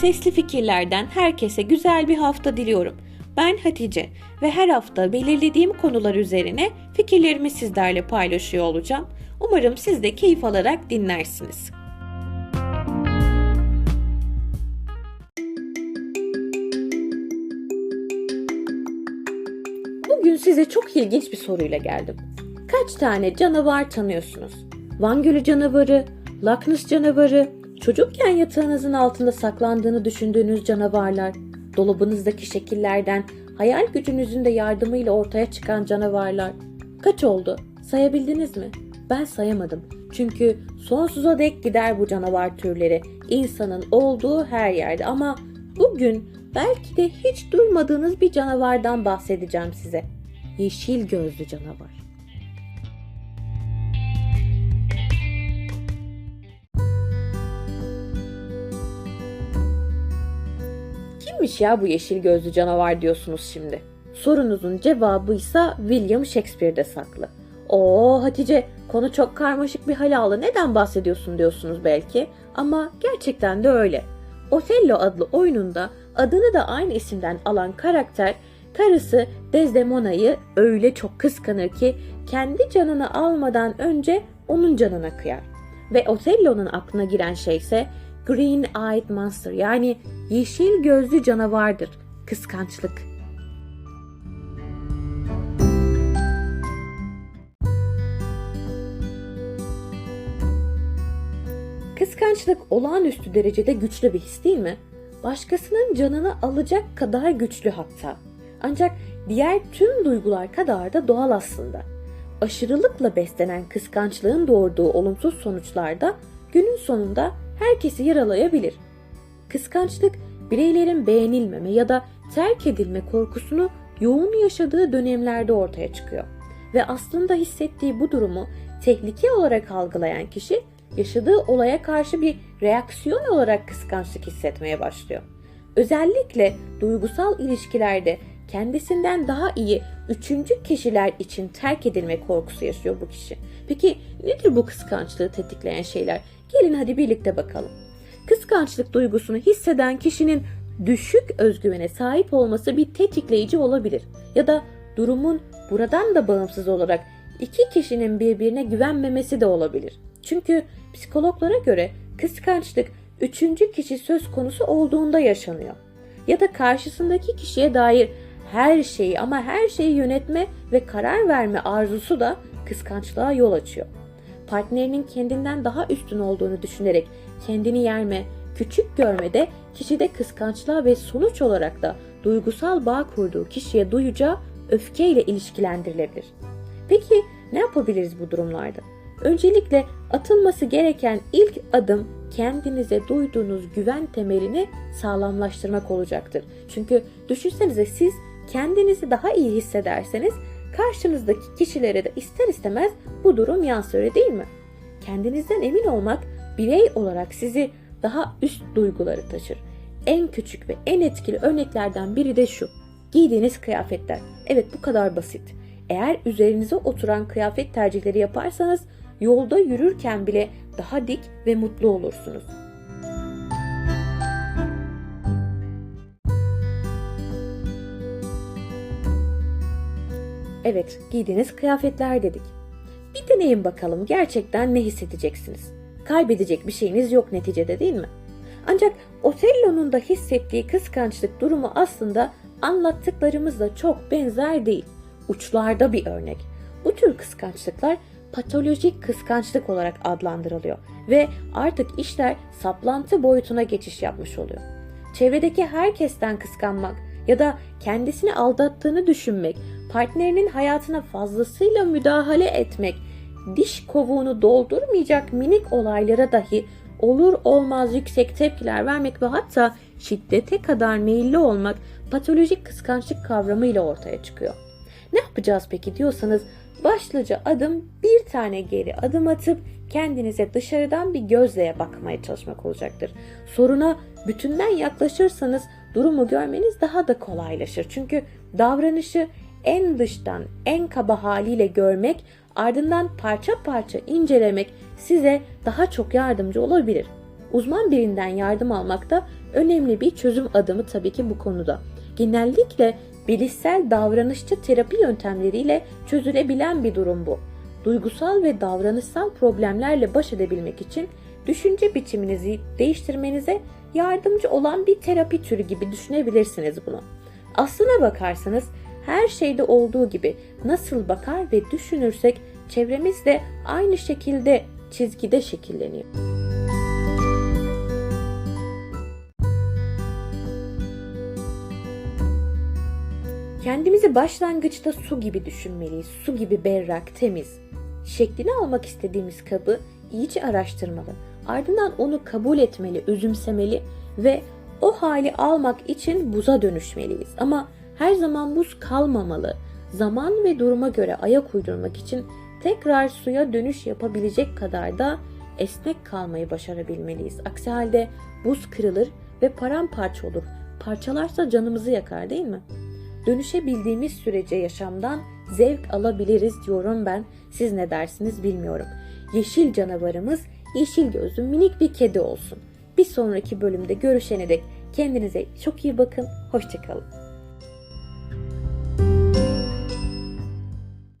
Sesli fikirlerden herkese güzel bir hafta diliyorum. Ben Hatice ve her hafta belirlediğim konular üzerine fikirlerimi sizlerle paylaşıyor olacağım. Umarım siz de keyif alarak dinlersiniz. Bugün size çok ilginç bir soruyla geldim. Kaç tane canavar tanıyorsunuz? Van Gölü canavarı, Loch Ness canavarı, çocukken yatağınızın altında saklandığını düşündüğünüz canavarlar, dolabınızdaki şekillerden hayal gücünüzün de yardımıyla ortaya çıkan canavarlar. Kaç oldu? Sayabildiniz mi? Ben sayamadım. Çünkü sonsuza dek gider bu canavar türleri. İnsanın olduğu her yerde ama bugün belki de hiç duymadığınız bir canavardan bahsedeceğim size. Yeşil gözlü canavar. Kimmiş ya bu yeşil gözlü canavar diyorsunuz şimdi. Sorunuzun cevabı ise William Shakespeare'de saklı. Oo Hatice konu çok karmaşık bir hal aldı neden bahsediyorsun diyorsunuz belki ama gerçekten de öyle. Othello adlı oyununda adını da aynı isimden alan karakter karısı Desdemona'yı öyle çok kıskanır ki kendi canını almadan önce onun canına kıyar. Ve Othello'nun aklına giren şey ise Green Eyed Monster yani yeşil gözlü canavardır. Kıskançlık. Kıskançlık olağanüstü derecede güçlü bir his değil mi? Başkasının canını alacak kadar güçlü hatta. Ancak diğer tüm duygular kadar da doğal aslında. Aşırılıkla beslenen kıskançlığın doğurduğu olumsuz sonuçlar da günün sonunda herkesi yaralayabilir. Kıskançlık bireylerin beğenilmeme ya da terk edilme korkusunu yoğun yaşadığı dönemlerde ortaya çıkıyor. Ve aslında hissettiği bu durumu tehlike olarak algılayan kişi yaşadığı olaya karşı bir reaksiyon olarak kıskançlık hissetmeye başlıyor. Özellikle duygusal ilişkilerde kendisinden daha iyi üçüncü kişiler için terk edilme korkusu yaşıyor bu kişi. Peki nedir bu kıskançlığı tetikleyen şeyler? Gelin hadi birlikte bakalım. Kıskançlık duygusunu hisseden kişinin düşük özgüvene sahip olması bir tetikleyici olabilir. Ya da durumun buradan da bağımsız olarak iki kişinin birbirine güvenmemesi de olabilir. Çünkü psikologlara göre kıskançlık üçüncü kişi söz konusu olduğunda yaşanıyor. Ya da karşısındaki kişiye dair her şeyi ama her şeyi yönetme ve karar verme arzusu da kıskançlığa yol açıyor. Partnerinin kendinden daha üstün olduğunu düşünerek kendini yerme, küçük görme de kişide kıskançlığa ve sonuç olarak da duygusal bağ kurduğu kişiye duyacağı öfkeyle ilişkilendirilebilir. Peki ne yapabiliriz bu durumlarda? Öncelikle atılması gereken ilk adım kendinize duyduğunuz güven temelini sağlamlaştırmak olacaktır. Çünkü düşünsenize siz kendinizi daha iyi hissederseniz karşınızdaki kişilere de ister istemez bu durum yansır değil mi? Kendinizden emin olmak birey olarak sizi daha üst duyguları taşır. En küçük ve en etkili örneklerden biri de şu. Giydiğiniz kıyafetler. Evet bu kadar basit. Eğer üzerinize oturan kıyafet tercihleri yaparsanız yolda yürürken bile daha dik ve mutlu olursunuz. Evet, giydiğiniz kıyafetler dedik. Bir deneyin bakalım gerçekten ne hissedeceksiniz. Kaybedecek bir şeyiniz yok neticede değil mi? Ancak Otello'nun da hissettiği kıskançlık durumu aslında anlattıklarımızla çok benzer değil. Uçlarda bir örnek. Bu tür kıskançlıklar patolojik kıskançlık olarak adlandırılıyor ve artık işler saplantı boyutuna geçiş yapmış oluyor. Çevredeki herkesten kıskanmak ya da kendisini aldattığını düşünmek, partnerinin hayatına fazlasıyla müdahale etmek, diş kovuğunu doldurmayacak minik olaylara dahi olur olmaz yüksek tepkiler vermek ve hatta şiddete kadar meyilli olmak patolojik kıskançlık kavramıyla ortaya çıkıyor. Ne yapacağız peki diyorsanız başlıca adım bir tane geri adım atıp kendinize dışarıdan bir gözle bakmaya çalışmak olacaktır. Soruna bütünden yaklaşırsanız durumu görmeniz daha da kolaylaşır. Çünkü davranışı en dıştan en kaba haliyle görmek ardından parça parça incelemek size daha çok yardımcı olabilir. Uzman birinden yardım almak da önemli bir çözüm adımı tabii ki bu konuda. Genellikle bilişsel davranışçı terapi yöntemleriyle çözülebilen bir durum bu. Duygusal ve davranışsal problemlerle baş edebilmek için düşünce biçiminizi değiştirmenize yardımcı olan bir terapi türü gibi düşünebilirsiniz bunu. Aslına bakarsanız her şeyde olduğu gibi nasıl bakar ve düşünürsek çevremiz de aynı şekilde çizgide şekilleniyor. Kendimizi başlangıçta su gibi düşünmeliyiz. Su gibi berrak, temiz. Şeklini almak istediğimiz kabı iyice araştırmalı. Ardından onu kabul etmeli, özümsemeli ve o hali almak için buza dönüşmeliyiz. Ama her zaman buz kalmamalı. Zaman ve duruma göre ayak uydurmak için tekrar suya dönüş yapabilecek kadar da esnek kalmayı başarabilmeliyiz. Aksi halde buz kırılır ve paramparça olur. Parçalarsa canımızı yakar değil mi? Dönüşebildiğimiz sürece yaşamdan zevk alabiliriz diyorum ben. Siz ne dersiniz bilmiyorum. Yeşil canavarımız yeşil gözlü minik bir kedi olsun. Bir sonraki bölümde görüşene dek kendinize çok iyi bakın. Hoşçakalın.